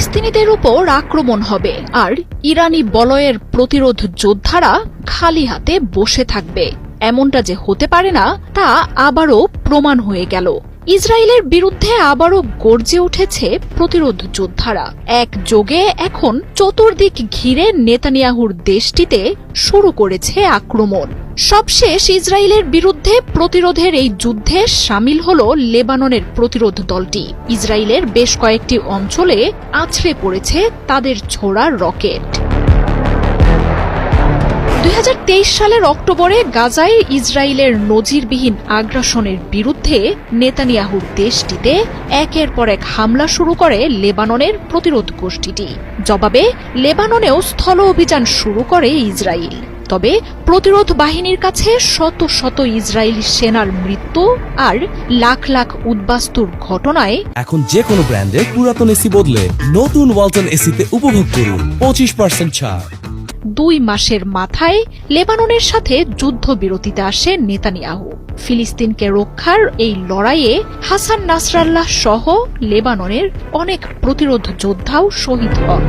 ফিলিস্তিনিদের উপর আক্রমণ হবে। আর ইরানি বলয়ের প্রতিরোধ যোদ্ধারা খালি হাতে বসে থাকবে। এমনটা যে হতে পারে না, তা আবারও প্রমাণ হয়ে গেল। ইসরায়েলের বিরুদ্ধে আবারও গর্জে উঠেছে প্রতিরোধ যোদ্ধারা। এক যোগে এখন চতুর্দিক ঘিরে নেতানিয়াহুর দেশটিতে শুরু করেছে আক্রমণ। সবশেষ ইসরায়েলের বিরুদ্ধে প্রতিরোধের এই যুদ্ধে সামিল হল লেবাননের প্রতিরোধ দলটি। ইসরায়েলের বেশ কয়েকটি অঞ্চলে আছড়ে পড়েছে তাদের ছোড়া রকেট। দুই হাজার তেইশ সালের অক্টোবরে গাজায় ইসরায়েলের নজিরবিহীন আগ্রাসনের বিরুদ্ধে নেতানিয়াহুর দেশটিতে একের পর এক হামলা শুরু করে লেবাননের প্রতিরোধ গোষ্ঠীটি। জবাবে লেবাননেও স্থল অভিযান শুরু করে ইসরায়েল। তবে প্রতিরোধ বাহিনীর কাছে শত শত ইসরায়েলি সেনার মৃত্যু আর লাখ লাখ উদ্বাস্তুর ঘটনায় এখন যে কোনো ব্র্যান্ডের পুরাতন এসি বদলে নতুন ওয়ালটন এসিতে উপভোগ করুন। পঁচিশ পার্সেন্ট ছাড়। দুই মাসের মাথায় লেবাননের সাথে যুদ্ধবিরতিতে আসে নেতানিয়াহু। ফিলিস্তিনকে রক্ষার এই লড়াইয়ে হাসান নাসরাল্লাহ সহ লেবাননের অনেক প্রতিরোধ যোদ্ধাও শহীদ হন।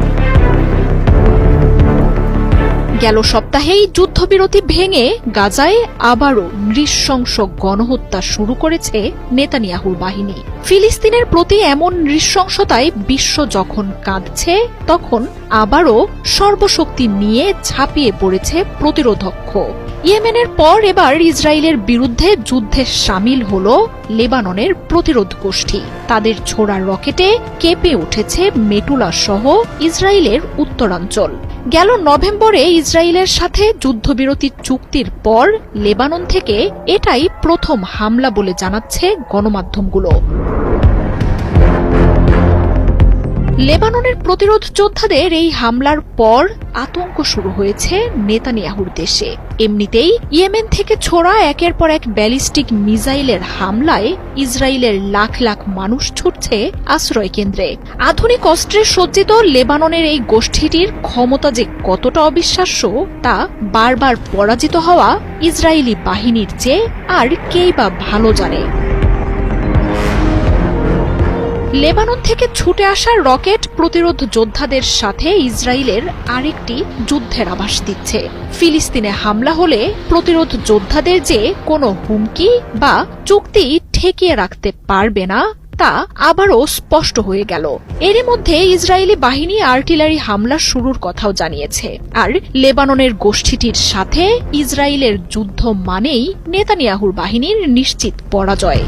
গেল সপ্তাহেই যুদ্ধবিরতি ভেঙে গাজায় আবারও নৃশংস গণহত্যা শুরু করেছে নেতানিয়াহুর বাহিনী। ফিলিস্তিনের প্রতি এমন নৃশংসতায় বিশ্ব যখন কাঁদছে, তখন আবারও সর্বশক্তি নিয়ে ঝাঁপিয়ে পড়েছে প্রতিরোধক্ষ ইয়েমেনের পর এবার ইসরায়েলের বিরুদ্ধে যুদ্ধে সামিল হল লেবাননের প্রতিরোধ গোষ্ঠী। তাদের ছোড়া রকেটে কেঁপে উঠেছে মেটুলা সহ ইসরায়েলের উত্তরাঞ্চল। গেল নভেম্বরে ইসরায়েলের সাথে যুদ্ধবিরতি চুক্তির পর লেবানন থেকে এটাই প্রথম হামলা বলে জানাচ্ছে গণমাধ্যমগুলো। লেবাননের প্রতিরোধ যোদ্ধাদের এই হামলার পর আতঙ্ক শুরু হয়েছে নেতানিয়াহুর দেশে। এমনিতেই ইয়েমেন থেকে ছোড়া একের পর এক ব্যালিস্টিক মিসাইলের হামলায় ইসরায়েলের লাখ লাখ মানুষ ছুটছে আশ্রয় কেন্দ্রে। আধুনিক অস্ত্রে সজ্জিত লেবাননের এই গোষ্ঠীটির ক্ষমতা যে কতটা অবিশ্বাস্য, তা বারবার পরাজিত হওয়া ইসরায়েলি বাহিনীর চেয়ে আর কেই বা ভালো জানে। লেবানন থেকে ছুটে আসা রকেট প্রতিরোধ যোদ্ধাদের সাথে ইসরায়েলের আরেকটি যুদ্ধের আভাস দিচ্ছে। ফিলিস্তিনে হামলা হলে প্রতিরোধ যোদ্ধাদের যে কোনো হুমকি বা চুক্তি ঠেকিয়ে রাখতে পারবে না, তা আবারও স্পষ্ট হয়ে গেল। এরই মধ্যে ইসরায়েলি বাহিনী আর্টিলারি হামলা শুরুর কথাও জানিয়েছে। আর লেবাননের গোষ্ঠীটির সাথে ইসরায়েলের যুদ্ধ মানেই নেতানিয়াহুর বাহিনীর নিশ্চিত পরাজয়।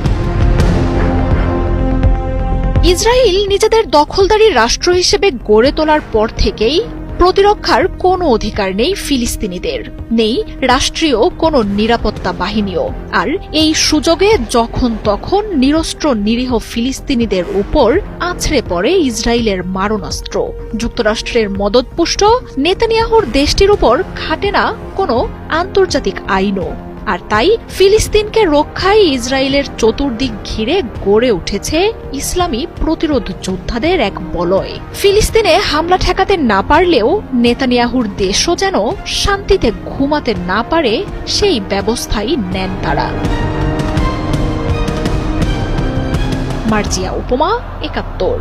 ইসরায়েল নিজেদের দখলদারি রাষ্ট্র হিসেবে গড়ে তোলার পর থেকেই প্রতিরক্ষার কোনো অধিকার নেই ফিলিস্তিনিদের, নেই রাষ্ট্রীয় কোনো নিরাপত্তা বাহিনীও। আর এই সুযোগে যখন তখন নিরস্ত্র নিরীহ ফিলিস্তিনিদের উপর আছড়ে পড়ে ইসরায়েলের মারণাস্ত্র। যুক্তরাষ্ট্রের মদতপুষ্ট নেতানিয়াহুর দেশটির উপর খাটে না কোনো আন্তর্জাতিক আইনও। আর তাই ফিলিস্তিনকে রক্ষায় ইসরায়েলের চতুর্দিক ঘিরে গড়ে উঠেছে ইসলামী প্রতিরোধ যোদ্ধাদের এক বলয়। ফিলিস্তিনে হামলা ঠেকাতে না পারলেও নেতানিয়াহুর দেশও যেন শান্তিতে ঘুমাতে না পারে, সেই ব্যবস্থাই নেন তারা। মার্জিয়া উপমা একাত্তর।